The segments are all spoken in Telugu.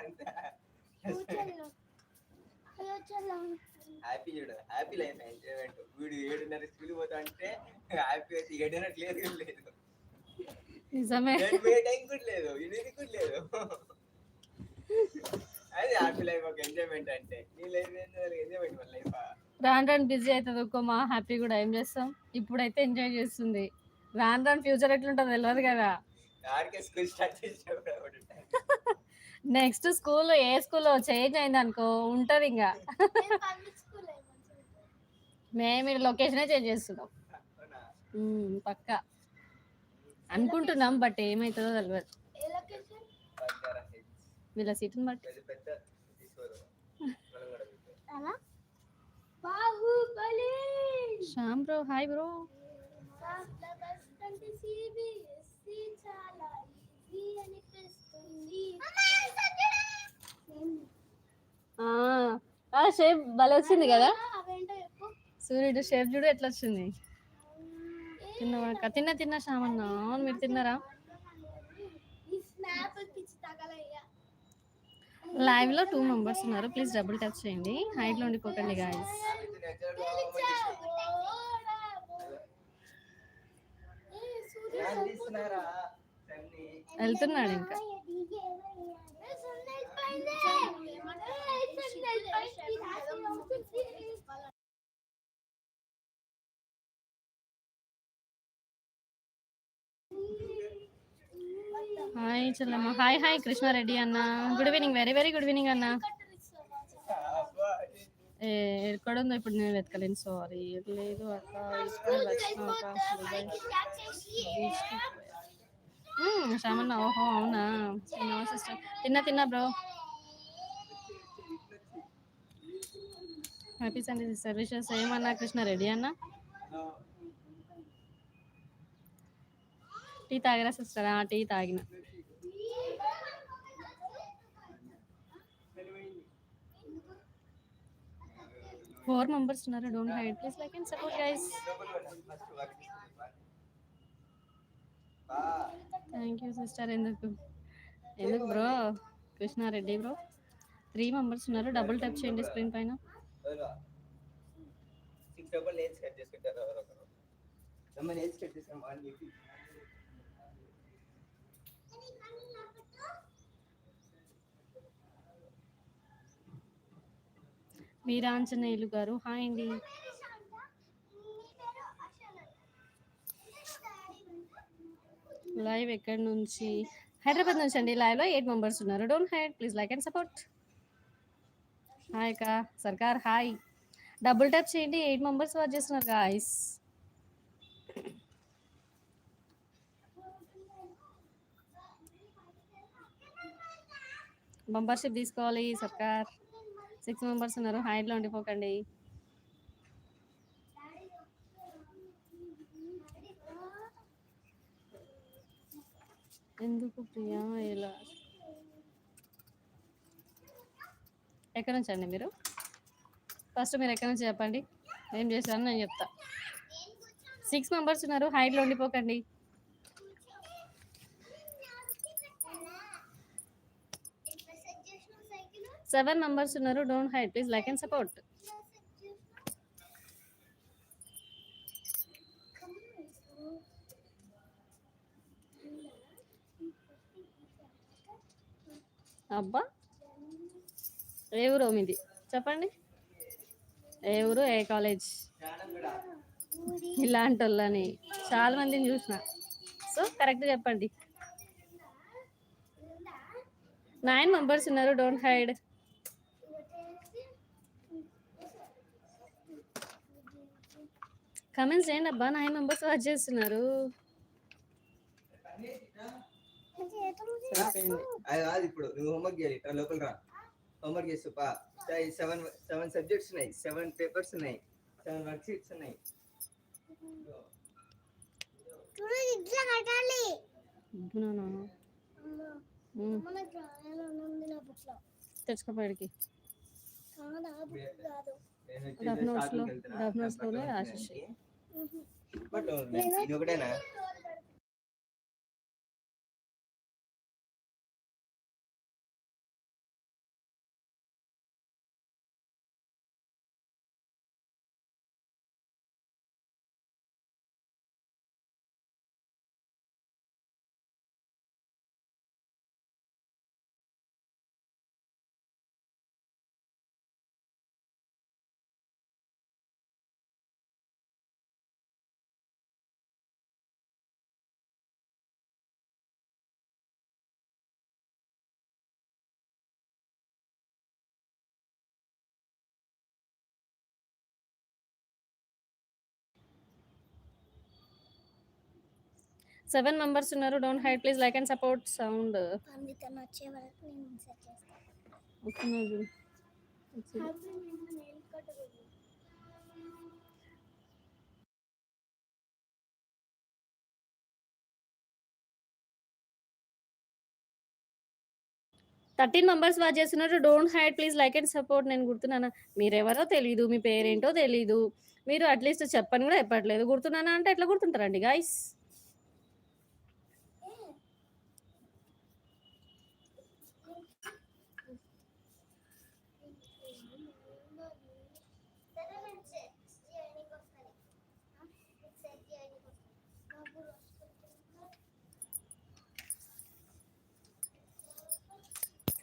అంతా హ్యాపీ చూడు హ్యాపీ లైఫ్ ఎంజాయ్మెంట్ వీడు ఏడున్నర స్కూల్ పోతా అంటే హ్యాపీ లేదు కూడా లేదు. నిజమే. టైం కూడా లేదు. ఇది కూడా లేదు. అది హ్యాపీ లైఫ్ ఒక ఎంజాయ్మెంట్ అంటే. నీ లైఫ్ ఎంజాయ్మెంట్ మన లైఫ్ రాను రాను బిజీ అవుతుంది ఒక్కో మా హ్యాపీ కూడా ఏం చేస్తాం? ఇప్పుడైతే ఎంజాయ్ చేస్తుంది. రాను రాను ఫ్యూచర్ ఎట్లుంటుందో తెలియదు కదా. స్కూల్ స్టార్ట్ ఉంటాయి. నెక్స్ట్ స్కూల్ ఏ స్కూల్లో చేంజ్ అయింది అనుకో ఉంటది ఇంకా. మేము లొకేషనే చేంజ్ చేస్తున్నాం. పక్కా. అనుకుంటున్నాం బట్ ఏమవుతుందో తెలియదు. వీళ్ళ సీటుని బట్టి. Shyam bro hi bro. CBSE చాలా ఈజీ అనిపిస్తుంది. షేప్ భలే వచ్చింది కదా? సూర్యుడు షేప్ చూడు ఎట్లా వచ్చింది? తిన్నవాక తిన్న తిన్న శ్యామన్న. అవును మీరు తిన్నారా? ఈ స్నాప్ పిచ్చి తగలయ్యా. లైవ్లో టూ మెంబర్స్ ఉన్నారు. ప్లీజ్ డబుల్ టచ్ చేయండి. హైట్లో ఉండిపోకండి గాయస్? వెళ్తున్నాడు ఇంకా. చెల్లమ్మ హాయ్ హాయ్ కృష్ణారెడ్డి అన్న. Good evening very very good evening అన్న. అబ్బా, ఉందో ఎక్కడుందో ఇప్పుడు నేను వెతకలేను సారీ లేదు అక్క ఇక్కడ ఓహో అవునా? తిన్నావా సిస్టర్? తిన్నా తిన్నా bro. Happy Sunday sister wishes ఏమన్నా కృష్ణారెడ్డి అన్న? టీ తాగరా సిస్టర్? ఆ టీ తాగిన. ఫోర్ మెంబర్స్ ఉన్నారు. Don't hide. Please like and support guys thank you sister ఎందుకు? ఎందుకు bro Krishna Reddy bro three members ఉన్నారు. డబుల్ టచ్ చేయండి స్క్రీన్ పైన. ఎవరు? సిక్స్ డబల్ కట్ చేసుకుంటారు ఎవరో ఒకరు అమ్మ నేల్స్ కట్ చేసాం వన్ చెప్పి వీరాంజనేయులు గారు? హాయ్ అండి. లైవ్ ఎక్కడి నుంచి? హైదరాబాద్ నుంచి అండి. లైవ్లో ఎయిట్ మెంబర్స్ ఉన్నారు. Don't hide. Please like and support. Hi కా సర్కార్ హాయ్. డబుల్ ట్యాప్ చేయండి. ఎయిట్ మెంబర్స్ వాచ్ చేస్తున్నారు గాయస్ మెంబర్షిప్ తీసుకోవాలి సర్కార్. సిక్స్ మెంబర్స్ ఉన్నారు. హైడ్లో ఉండిపోకండి. ఎందుకు ప్రియా? ఇలా ఎక్కడి నుంచి అండి మీరు? ఫస్ట్ మీరు ఎక్కడి నుంచి చెప్పండి. ఏం చేశారని నేను చెప్తా. సిక్స్ మెంబర్స్ ఉన్నారు. హైట్లో ఉండిపోకండి. సెవెన్ మెంబర్స్ ఉన్నారు don't hide please like and support అబ్బా ఏ ఊరు మీది? చెప్పండి. ఏ ఊరు? ఏ కాలేజ్? ఇలాంటి వాళ్ళని చాలా మందిని చూసిన. సో కరెక్ట్ చెప్పండి. నైన్ మెంబర్స్ ఉన్నారు డోంట్ హైడ్ కమెంట్స్ చేయండి. అబ్బా నైన్ మెంబర్స్ వాచ్ చేస్తున్నారు? సరిపోయింది అది కాదు ఇప్పుడు. నువ్వు హోంవర్క్ చేయాలి. ఇట్లా లోపల రా. హోంవర్క్ చేస్తూ పా. సెవెన్ సెవెన్ సబ్జెక్ట్స్ ఉన్నాయి. సెవెన్ పేపర్స్ ఉన్నాయి. సెవెన్ వర్క్ షీట్స్ ఉన్నాయి నోట్స్లో రాసేసి బట్ ఇది ఒకటేనా? సెవెన్ మెంబర్స్ ఉన్నారు don't hide please like and support sound. Thirteen members watch చేస్తున్నారు don't hide please like and support. నేను గుర్తున్నానా? మీరెవరో తెలీదు మీ పేరేంటో తెలీదు. మీరు అట్లీస్ట్ చెప్పని కూడా చెప్పట్లేదు. గుర్తున్నానా అంటే ఎట్లా గుర్తుంటారండి గాయస్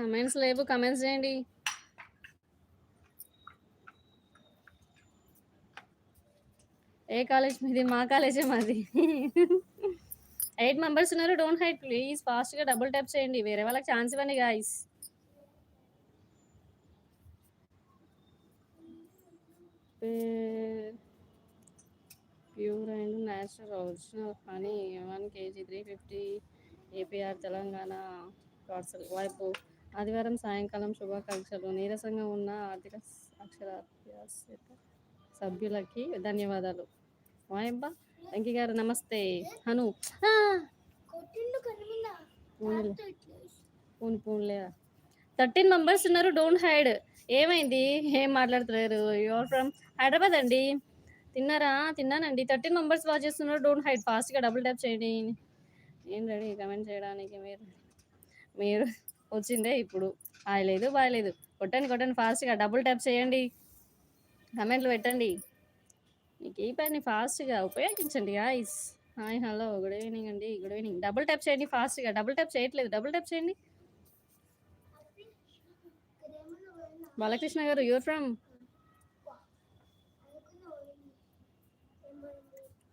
కమెంట్స్ లేవు కమెంట్స్ చేయండి. ఏ కాలేజ్ మీది? మా కాలేజే మాది. ఎయిట్ మెంబర్స్ ఉన్నారు డోంట్ హైట్ ప్లీజ్ ఫాస్ట్గా డబుల్ ట్యాప్ చేయండి. వేరే వాళ్ళకి ఛాన్స్ ఇవ్వండి guys pure and natural original honey one KG three fifty APR Telangana parcel వైపు ఆదివారం సాయంకాలం శుభాకాంక్షలు. నీరసంగా ఉన్న ఆర్థిక అక్షరాభ్యాస సభ్యులకి ధన్యవాదాలు. వాయబ్బా వెంకీ గారు నమస్తే. హను. పూను పూనులే. థర్టీన్ మెంబర్స్ ఉన్నారు డోంట్ హైడ్. ఏమైంది? ఏం మాట్లాడుతున్నారు? యువర్ ఫ్రమ్ హైదరాబాద్ అండి? తిన్నారా? తిన్నానండి. థర్టీన్ మెంబర్స్ వాచ్ చేస్తున్నారు డోంట్ హైడ్. ఫాస్ట్గా డబుల్ ట్యాప్ చేయండి. ఏం రెడీ? కమెంట్ చేయడానికి మీరు మీరు వచ్చిందే ఇప్పుడు. హాయ్ లేదు కొట్టండి కొట్టండి ఫాస్ట్గా. డబుల్ ట్యాప్ చేయండి. కమెంట్లు పెట్టండి. మీకు ఈ పని ఫాస్ట్గా ఉపయోగించండి guys hi hello. Good evening అండి. Good evening. డబుల్ ట్యాప్ చేయండి ఫాస్ట్గా. డబుల్ ట్యాప్ చేయట్లేదు. డబుల్ ట్యాప్ చేయండి. Balakrishna garu your from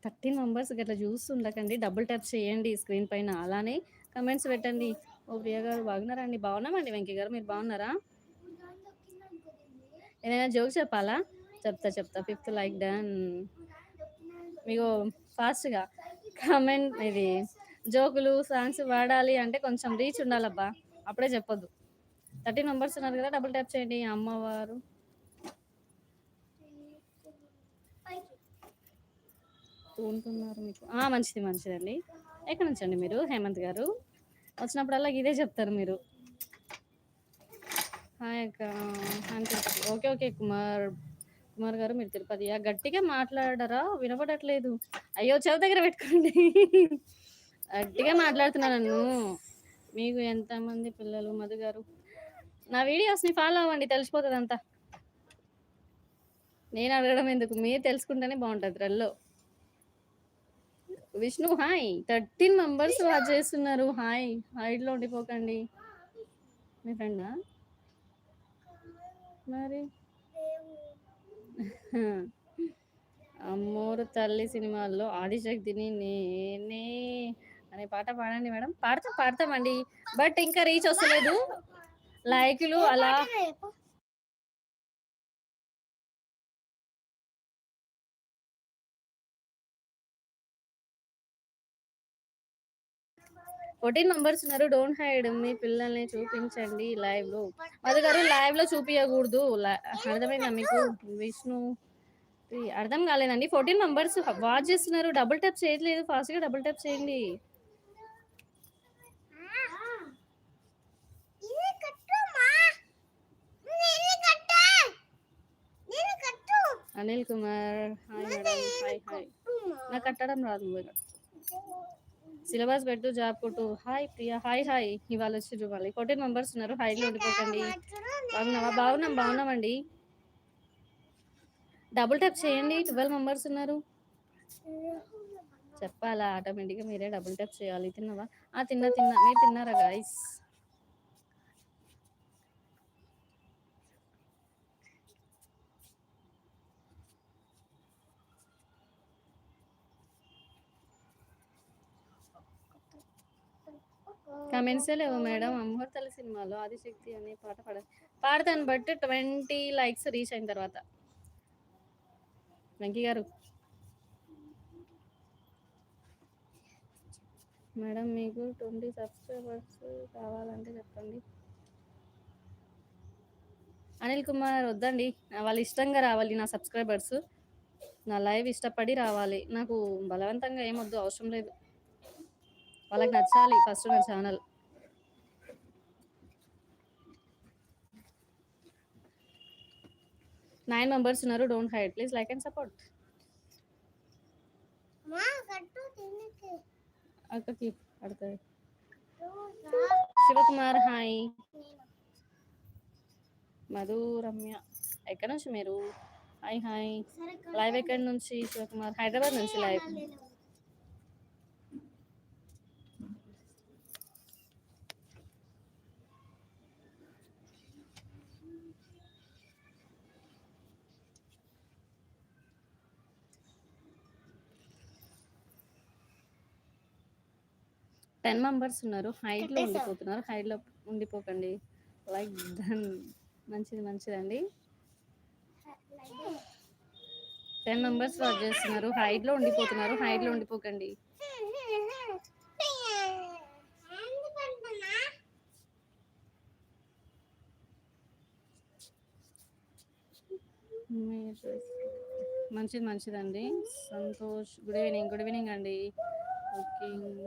thirteen members గట్లా చూస్తుండకండి. డబుల్ ట్యాప్ చేయండి స్క్రీన్ పైన. అలానే కమెంట్స్ పెట్టండి. ఓ ప్రియ గారు బాగున్నారా అండి బాగున్నామండి వెంకయ్య గారు. మీరు బాగున్నారా? ఏదైనా జోక్ చెప్పాలా? చెప్తా చెప్తా. Fifth like done. మీకు ఫాస్ట్గా కామెంట్ ఇది జోకులు సాంగ్స్ వాడాలి అంటే కొంచెం రీచ్ ఉండాలబ్బా. అప్పుడే చెప్పొద్దు. థర్టీ మెంబర్స్ ఉన్నారు కదా డబుల్ ట్యాప్ చేయండి. అమ్మవారు. ఉంటున్నారు మీకు. మంచిది మంచిదండి. ఎక్కడి నుంచి అండి మీరు? హేమంత్ గారు. వచ్చినప్పుడల్లా ఇదే చెప్తారు మీరు. హాయ్ అక్క. Tirupati okay okay Kumar. Kumar garu మీరు తిరుపతి. గట్టిగా మాట్లాడరా? వినపడట్లేదు. అయ్యో చెవి దగ్గర పెట్టుకోండి. గట్టిగా మాట్లాడుతున్నాను. నన్ను మీకు ఎంతమంది పిల్లలు? మధు గారు. నా వీడియోస్ని ఫాలో అవ్వండి తెలిసిపోతుంది అంతా నేను అడగడం ఎందుకు? మీరు తెలుసుకుంటేనే బాగుంటుంది రల్లో Vishnu hi. Thirteen members watch చేస్తున్నారు. హాయ్. హైట్లో ఉండిపోకండి. మీ ఫ్రెండా? మరి? అమ్మోరు తల్లి సినిమాల్లో ఆదిశక్తిని నేనే అనే పాట పాడండి మేడం. పాడతాం పాడతామండి. బట్ ఇంకా రీచ్ వస్తలేదు. లైకులు అలా ఫోర్టీన్ మెంబర్స్ ఉన్నారు. డోంట్ హైడ్ మీ పిల్లల్ని చూపించండి లైవ్లో. మధు గారు లైవ్లో చూపించకూడదు అర్థమైందా మీకు? విష్ణు. అర్థం కాలేదండి. ఫోర్టీన్ మెంబర్స్ వాచ్ చేస్తున్నారు. డబుల్ ట్యాప్ చేయట్లేదు. ఫాస్ట్గా డబుల్ ట్యాప్ చేయండి. Anil Kumar. Hi madam. Hi hi. నాకు కట్టడం రాదు. సిలబస్ పెట్టు జాబ్ కొట్టు. హాయ్ ప్రియా. Hi hi. ఇవాళ వచ్చి చూడాలి. ఫోర్టీన్ మెంబర్స్ ఉన్నారు. హైలో ఉండిపోకండి. బాగున్నావా? బాగున్నాం బాగున్నామండి. డబుల్ ట్యాప్ చేయండి. ట్వెల్వ్ మెంబర్స్ ఉన్నారు. చెప్పాలా? ఆటోమేటిక్గా మీరే డబుల్ ట్యాప్ చేయాలి. తిన్నావా? తిన్నా తిన్నా. మీరు తిన్నారా గాయస్? కమెంట్సే లేవు మేడం. అమ్మోర్ సినిమాలో ఆదిశక్తి అనే పాట పాడ పాడతాను బట్ ట్వంటీ లైక్స్ రీచ్ అయిన తర్వాత. వెంకీ గారు. మేడం మీకు ట్వంటీ సబ్స్క్రైబర్స్ కావాలంటే చెప్పండి. అనిల్ కుమార్ వద్దండి. వాళ్ళు ఇష్టంగా రావాలి నా సబ్స్క్రైబర్స్. నా లైవ్ ఇష్టపడి రావాలి. నాకు బలవంతంగా ఏమొద్దు అవసరం లేదు. వాళ్ళకి నచ్చాలి ఫస్ట్ నా ఛానల్. నైన్ మెంబర్స్ ఉన్నారు don't hide please like and support అక్కకి. శివకుమార్ హాయ్ మధు రమ్య. ఎక్కడి నుంచి మీరు? హాయ్ హాయ్ లైవ్ ఎక్కడి నుంచి శివకుమార్? హైదరాబాద్ నుంచి లైవ్ టెన్ మెంబర్స్ ఉన్నారు. హైట్లో కట్టేశావు. ఉండిపోతున్నారు. హైట్లో ఉండిపోకండి. లైక్ దన్ మంచిది మంచిదండి. టెన్ మెంబర్స్ వర్క్ చేస్తున్నారు. హైట్లో ఉండిపోతున్నారు. హైట్లో ఉండిపోకండి. మంచిది మంచిదండి. Santosh. Good evening good evening అండి. Cooking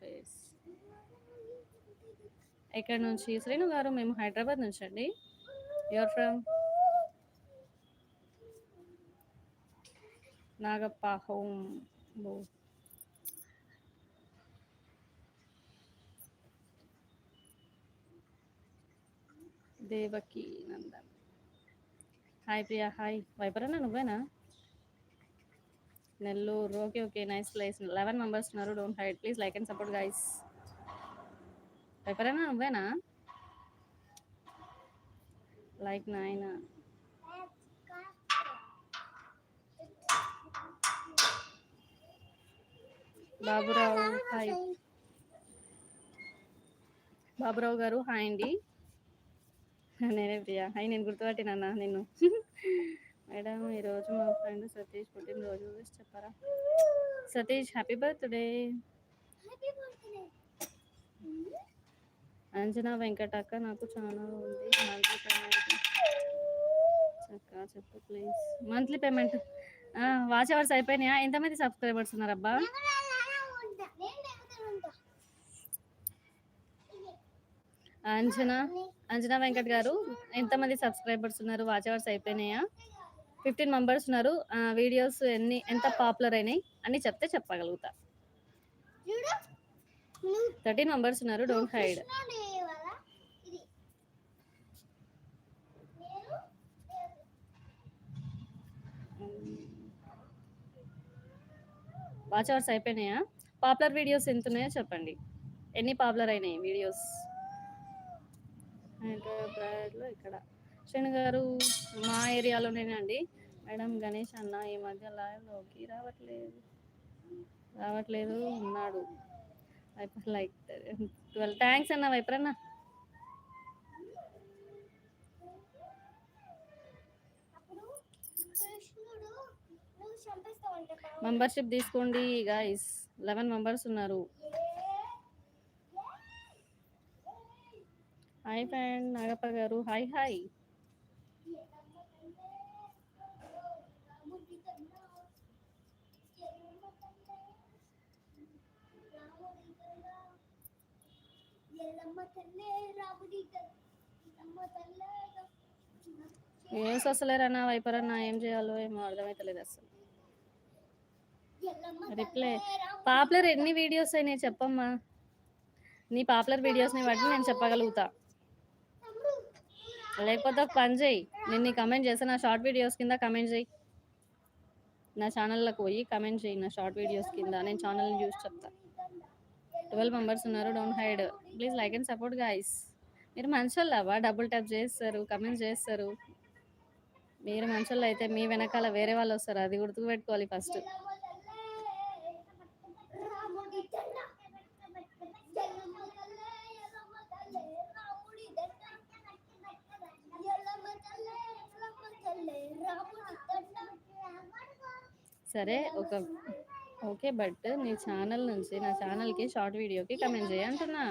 face. ఇక్కడ నుంచి శ్రీను గారు మేము హైదరాబాద్ నుంచి అండి your from Nagappa home. Devaki Nandan. Hi Priya hi వైపరన్నా నువ్వేనా? Nellore. Okay okay nice place eleven members ఉన్నారు. Don't hide please like and support guys ఎవరైనా నువ్వేనా? లైక్ నాయన. బాబురావు హాయ్ బాబురావు గారు హాయ్ అండి. నేనే ప్రియా. హాయ్ నేను గుర్తుపట్టినా నిన్ను. మేడం ఈరోజు మా ఫ్రెండ్ సతీష్ పుట్టినరోజు. విష్ చెప్పారా? Satish happy birthday. అంజనా వెంకటక్క నాకు చాలా ఉంది. Monthly payment. చక్కగా చెప్పు please. Monthly payment. Watch hours అయిపోయినాయా? ఎంతమంది సబ్స్క్రైబర్స్ ఉన్నారబ్బా? అంజనా అంజనా వెంకట్ గారు ఎంతమంది సబ్స్క్రైబర్స్ ఉన్నారు? వాచ్ అవర్స్ అయిపోయినాయా? ఫిఫ్టీన్ మెంబర్స్ ఉన్నారు. వీడియోస్ ఎన్ని ఎంత పాపులర్ అయినాయి అని చెప్తే చెప్పగలుగుతా. థర్టీన్ మెంబర్స్ ఉన్నారు డోంట్ హైడ్. వాచ్ అవర్స్ అయిపోయినాయా? పాపులర్ వీడియోస్ ఎంత ఉన్నాయో చెప్పండి. ఎన్ని పాపులర్ అయినాయి వీడియోస్? హైదరాబాద్లో ఇక్కడ. శ్రేణు గారు మా ఏరియాలోనేనండి మేడం గణేష్ అన్న ఈ మధ్య లైవ్లోకి రావట్లేదు. రావట్లేదు ఉన్నాడు. లైక్ ట్వెల్వ్ థ్యాంక్స్ అన్న వైపర్ మెంబర్షిప్ తీసుకోండి గాయస్. లెవెన్ మెంబర్స్ ఉన్నారు. Hi friend Nagappa garu. Hi hi. ఏం వస్తలేరన్నా వైపర్ అన్న ఏం చేయాలో ఏమో అర్థమవుతలేదు అసలు. రిప్లై. పాపులర్ ఎన్ని వీడియోస్ అయినాయి చెప్పమ్మా? నీ పాపులర్ వీడియోస్ని బట్టి నేను చెప్పగలుగుతా. లేకపోతే ఒక పని చేయి నేను నీ కమెంట్ చేస్తా నా షార్ట్ వీడియోస్ కింద కమెంట్ చేయి నా ఛానల్లోకి పోయి కమెంట్ చేయి నా షార్ట్ వీడియోస్ కింద. నేను ఛానల్ని చూసి చెప్తా. ట్వెల్వ్ మెంబర్స్ ఉన్నారు don't hide please like and support guys మీరు మంచోళ్ళవా? డబుల్ ట్యాప్ చేస్తారు కమెంట్ చేస్తారు. మీరు మంచోళ్ళు అయితే మీ వెనకాల వేరే వాళ్ళు వస్తారు. అది గుర్తుపెట్టుకోవాలి ఫస్ట్ సరే ఒక ఓకే బట్ నీ ఛానల్ నుంచి నా ఛానల్కి షార్ట్ వీడియోకి కమెంట్ చేయి అంటున్నా.